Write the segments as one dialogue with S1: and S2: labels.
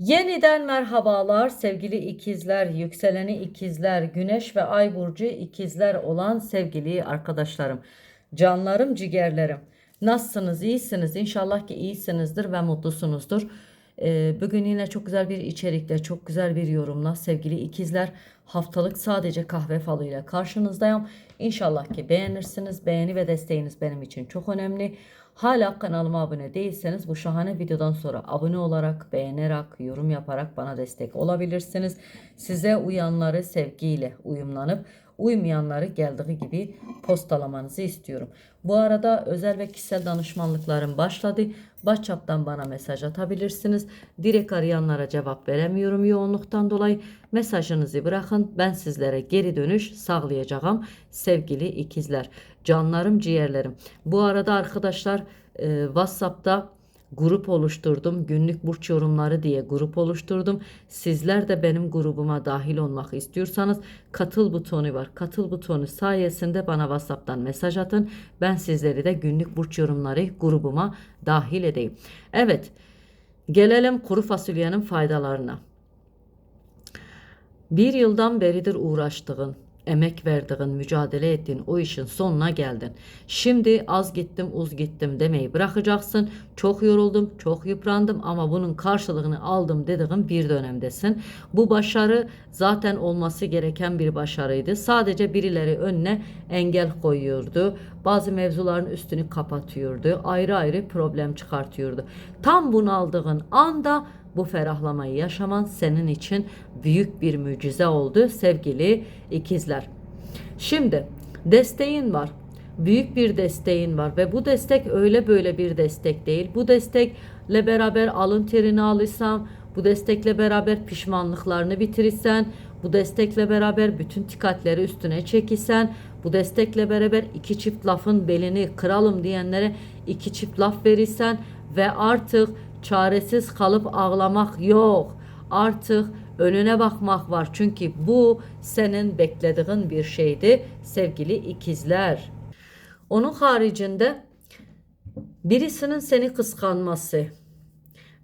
S1: Yeniden merhabalar sevgili ikizler, yükseleni ikizler, güneş ve ay burcu ikizler olan sevgili arkadaşlarım. Canlarım, ciğerlerim. Nasılsınız? İyisiniz. İnşallah ki iyisinizdir ve mutlusunuzdur. Ee, bugün yine çok güzel bir içerikle, çok güzel bir yorumla sevgili ikizler. Haftalık sadece kahve falıyla karşınızdayım. İnşallah ki beğenirsiniz. Beğeni ve desteğiniz benim için çok önemli. Hala kanalıma abone değilseniz bu şahane videodan sonra abone olarak, beğenerek, yorum yaparak bana destek olabilirsiniz. Size uyanları sevgiyle uyumlanıp uymayanları geldiği gibi postalamanızı istiyorum. Bu arada özel ve kişisel danışmanlıklarım başladı. WhatsApp'tan bana mesaj atabilirsiniz. Direkt arayanlara cevap veremiyorum yoğunluktan dolayı. Mesajınızı bırakın. Ben sizlere geri dönüş sağlayacağım. Sevgili ikizler, canlarım, ciğerlerim. Bu arada arkadaşlar e, WhatsApp'ta grup oluşturdum. Günlük burç yorumları diye grup oluşturdum. Sizler de benim grubuma dahil olmak istiyorsanız katıl butonu var. Katıl butonu sayesinde bana WhatsApp'tan mesaj atın. Ben sizleri de günlük burç yorumları grubuma dahil edeyim. Evet. Gelelim kuru fasulyenin faydalarına. Bir yıldan beridir uğraştığın, emek verdiğin, mücadele ettiğin o işin sonuna geldin. Şimdi az gittim, uz gittim demeyi bırakacaksın. Çok yoruldum, çok yıprandım ama bunun karşılığını aldım dediğin bir dönemdesin. Bu başarı zaten olması gereken bir başarıydı. Sadece birileri önüne engel koyuyordu. Bazı mevzuların üstünü kapatıyordu. Ayrı ayrı problem çıkartıyordu. Tam bunu aldığın anda bu ferahlamayı yaşaman senin için büyük bir mucize oldu sevgili ikizler. Şimdi desteğin var. Büyük bir desteğin var ve bu destek öyle böyle bir destek değil. Bu destekle beraber alın terini alırsan, bu destekle beraber pişmanlıklarını bitirirsen, bu destekle beraber bütün dikkatleri üstüne çekilsen, bu destekle beraber iki çift lafın belini kıralım diyenlere iki çift laf verirsen ve artık çaresiz kalıp ağlamak yok. Artık önüne bakmak var. Çünkü bu senin beklediğin bir şeydi sevgili ikizler. Onun haricinde birisinin seni kıskanması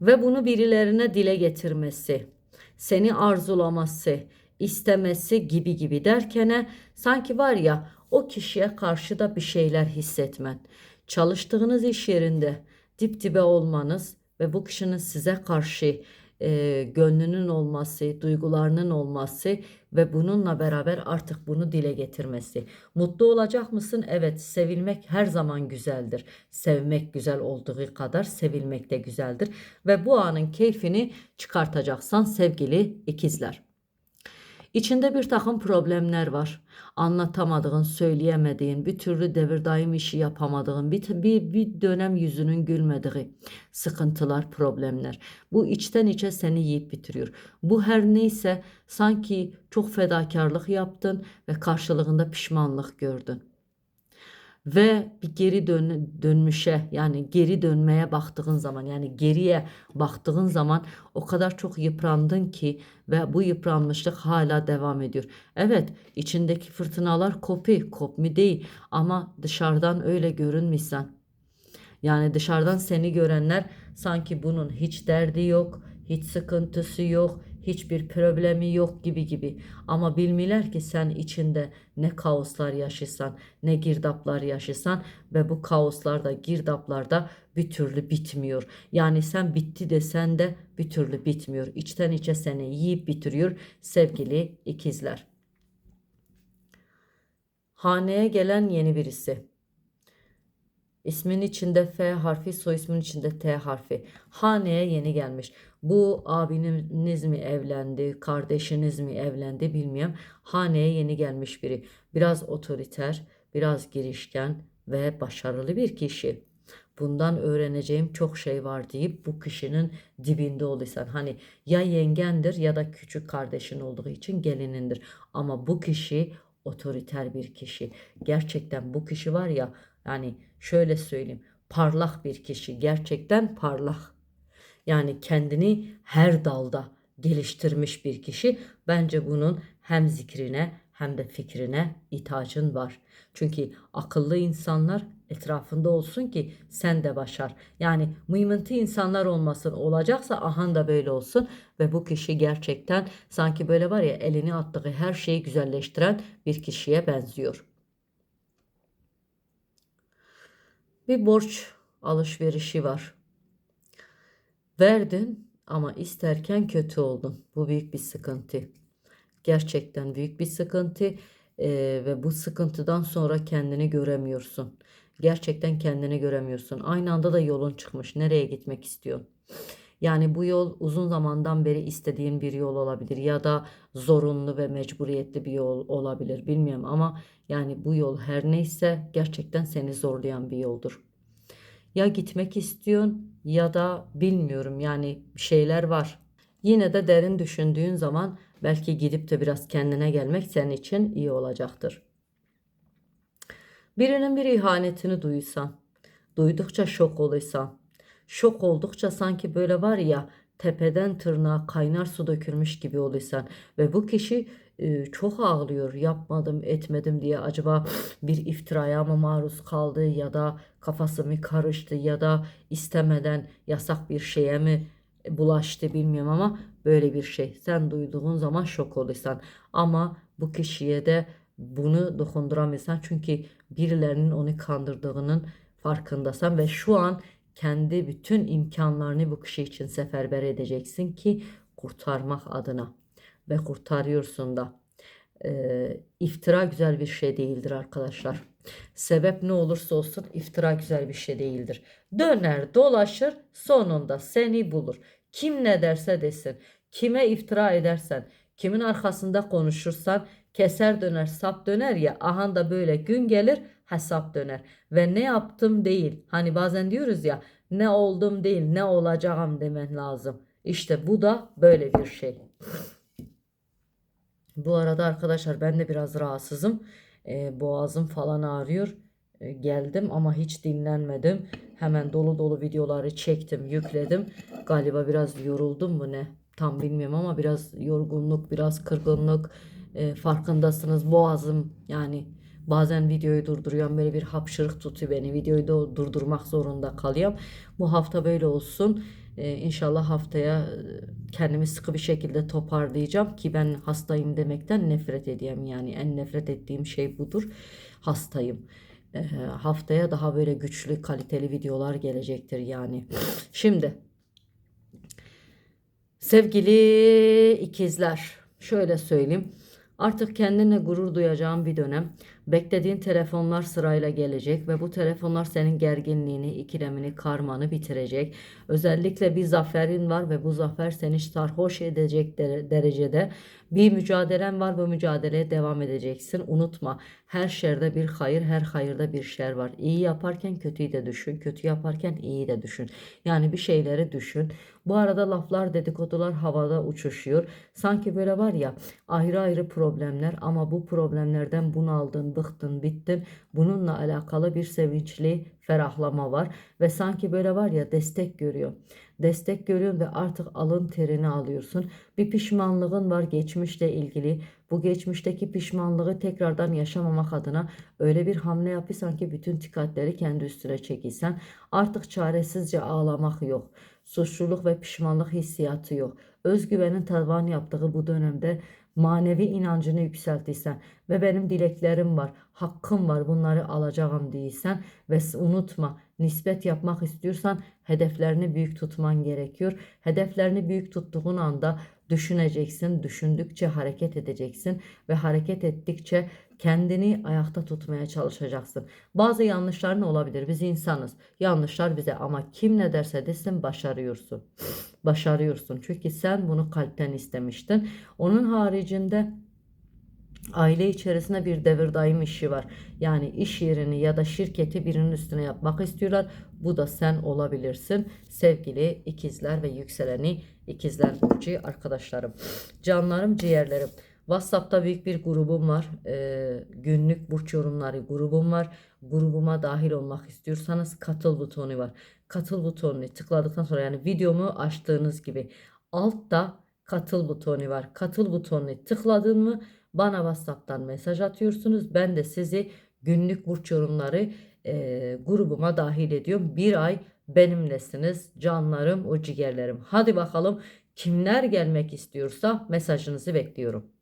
S1: ve bunu birilerine dile getirmesi, seni arzulaması, istemesi gibi gibi derkene sanki var ya o kişiye karşı da bir şeyler hissetmen. Çalıştığınız iş yerinde dip dibe olmanız ve bu kişinin size karşı e, gönlünün olması, duygularının olması ve bununla beraber artık bunu dile getirmesi. Mutlu olacak mısın? Evet, sevilmek her zaman güzeldir. Sevmek güzel olduğu kadar sevilmek de güzeldir ve bu anın keyfini çıkartacaksan sevgili ikizler. İçinde bir takım problemler var. Anlatamadığın, söyleyemediğin, bir türlü devir daim işi yapamadığın, bir, bir, bir dönem yüzünün gülmediği sıkıntılar, problemler. Bu içten içe seni yiyip bitiriyor. Bu her neyse sanki çok fedakarlık yaptın ve karşılığında pişmanlık gördün ve bir geri dön dönmüşe yani geri dönmeye baktığın zaman yani geriye baktığın zaman o kadar çok yıprandın ki ve bu yıpranmışlık hala devam ediyor. Evet içindeki fırtınalar kopi kopmi değil ama dışarıdan öyle görünmüşsen yani dışarıdan seni görenler sanki bunun hiç derdi yok, hiç sıkıntısı yok, hiçbir problemi yok gibi gibi. Ama bilmiler ki sen içinde ne kaoslar yaşasan, ne girdaplar yaşasan ve bu kaoslarda, girdaplarda bir türlü bitmiyor. Yani sen bitti desen de bir türlü bitmiyor. İçten içe seni yiyip bitiriyor sevgili ikizler. Haneye gelen yeni birisi. İsmin içinde F harfi, soy ismin içinde T harfi. Haneye yeni gelmiş. Bu abiniz mi evlendi, kardeşiniz mi evlendi bilmiyorum. Haneye yeni gelmiş biri. Biraz otoriter, biraz girişken ve başarılı bir kişi. Bundan öğreneceğim çok şey var deyip bu kişinin dibinde olursan. Hani ya yengendir ya da küçük kardeşin olduğu için gelinindir. Ama bu kişi otoriter bir kişi. Gerçekten bu kişi var ya yani şöyle söyleyeyim parlak bir kişi gerçekten parlak. Yani kendini her dalda geliştirmiş bir kişi. Bence bunun hem zikrine hem de fikrine ihtiyacın var. Çünkü akıllı insanlar etrafında olsun ki sen de başar. Yani mıymıntı insanlar olmasın olacaksa ahan da böyle olsun ve bu kişi gerçekten sanki böyle var ya elini attığı her şeyi güzelleştiren bir kişiye benziyor. Bir borç alışverişi var. Verdin ama isterken kötü oldun. Bu büyük bir sıkıntı. Gerçekten büyük bir sıkıntı Eee, ve bu sıkıntıdan sonra kendini göremiyorsun. Gerçekten kendini göremiyorsun. Aynı anda da yolun çıkmış. Nereye gitmek istiyorsun? Yani bu yol uzun zamandan beri istediğin bir yol olabilir ya da zorunlu ve mecburiyetli bir yol olabilir. Bilmiyorum ama yani bu yol her neyse gerçekten seni zorlayan bir yoldur. Ya gitmek istiyorsun ya da bilmiyorum yani şeyler var. Yine de derin düşündüğün zaman belki gidip de biraz kendine gelmek senin için iyi olacaktır. Birinin bir ihanetini duysan, duydukça şok olursan, şok oldukça sanki böyle var ya tepeden tırnağa kaynar su dökülmüş gibi olursan ve bu kişi e, çok ağlıyor yapmadım etmedim diye acaba bir iftiraya mı maruz kaldı ya da kafası mı karıştı ya da istemeden yasak bir şeye mi bulaştı bilmiyorum ama böyle bir şey. Sen duyduğun zaman şok olursan ama bu kişiye de bunu dokunduramıyorsan çünkü birilerinin onu kandırdığının farkındasan ve şu an kendi bütün imkanlarını bu kişi için seferber edeceksin ki kurtarmak adına ve kurtarıyorsun da. Ee, iftira güzel bir şey değildir arkadaşlar. Sebep ne olursa olsun iftira güzel bir şey değildir. Döner dolaşır sonunda seni bulur. Kim ne derse desin, kime iftira edersen, kimin arkasında konuşursan keser döner sap döner ya ahan da böyle gün gelir hesap döner. Ve ne yaptım değil. Hani bazen diyoruz ya ne oldum değil ne olacağım demen lazım. İşte bu da böyle bir şey. Bu arada arkadaşlar ben de biraz rahatsızım. Ee, boğazım falan ağrıyor. Ee, geldim ama hiç dinlenmedim. Hemen dolu dolu videoları çektim, yükledim. Galiba biraz yoruldum mu ne? Tam bilmiyorum ama biraz yorgunluk, biraz kırgınlık e, farkındasınız. Boğazım yani bazen videoyu durduruyorum böyle bir hapşırık tutuyor beni. Videoyu da durdurmak zorunda kalıyorum. Bu hafta böyle olsun. Ee, inşallah haftaya e, kendimi sıkı bir şekilde toparlayacağım ki ben hastayım demekten nefret ediyorum. Yani en nefret ettiğim şey budur. Hastayım. Ee, haftaya daha böyle güçlü kaliteli videolar gelecektir yani. Şimdi sevgili ikizler şöyle söyleyeyim. Artık kendine gurur duyacağın bir dönem. Beklediğin telefonlar sırayla gelecek ve bu telefonlar senin gerginliğini, ikilemini, karmanı bitirecek. Özellikle bir zaferin var ve bu zafer seni sarhoş edecek derecede bir mücadelen var. Bu mücadeleye devam edeceksin. Unutma her şerde bir hayır, her hayırda bir şer var. İyi yaparken kötüyü de düşün, kötü yaparken iyi de düşün. Yani bir şeyleri düşün. Bu arada laflar, dedikodular havada uçuşuyor. Sanki böyle var ya ayrı ayrı problemler ama bu problemlerden bunaldın, bıktın, bittin. Bununla alakalı bir sevinçli ferahlama var ve sanki böyle var ya destek görüyor. Destek görüyorsun ve artık alın terini alıyorsun. Bir pişmanlığın var geçmişle ilgili. Bu geçmişteki pişmanlığı tekrardan yaşamamak adına öyle bir hamle yapıyorsan ki bütün dikkatleri kendi üstüne çekilsen artık çaresizce ağlamak yok. Suçluluk ve pişmanlık hissiyatı yok. Özgüvenin tavan yaptığı bu dönemde manevi inancını yükseltirsen ve benim dileklerim var, hakkım var bunları alacağım değilsen ve unutma nispet yapmak istiyorsan hedeflerini büyük tutman gerekiyor. Hedeflerini büyük tuttuğun anda düşüneceksin, düşündükçe hareket edeceksin ve hareket ettikçe kendini ayakta tutmaya çalışacaksın. Bazı yanlışların olabilir. Biz insanız. Yanlışlar bize ama kim ne derse desin başarıyorsun. Başarıyorsun. Çünkü sen bunu kalpten istemiştin. Onun haricinde aile içerisinde bir devir daim işi var. Yani iş yerini ya da şirketi birinin üstüne yapmak istiyorlar. Bu da sen olabilirsin. Sevgili ikizler ve yükseleni ikizler burcu arkadaşlarım. Canlarım, ciğerlerim. WhatsApp'ta büyük bir grubum var. Ee, günlük burç yorumları grubum var. Grubuma dahil olmak istiyorsanız katıl butonu var. Katıl butonunu tıkladıktan sonra yani videomu açtığınız gibi altta katıl butonu var. Katıl butonunu tıkladın mı Bana WhatsApp'tan mesaj atıyorsunuz. Ben de sizi günlük burç yorumları e, grubuma dahil ediyorum. Bir ay benimlesiniz canlarım o ciğerlerim. Hadi bakalım kimler gelmek istiyorsa mesajınızı bekliyorum.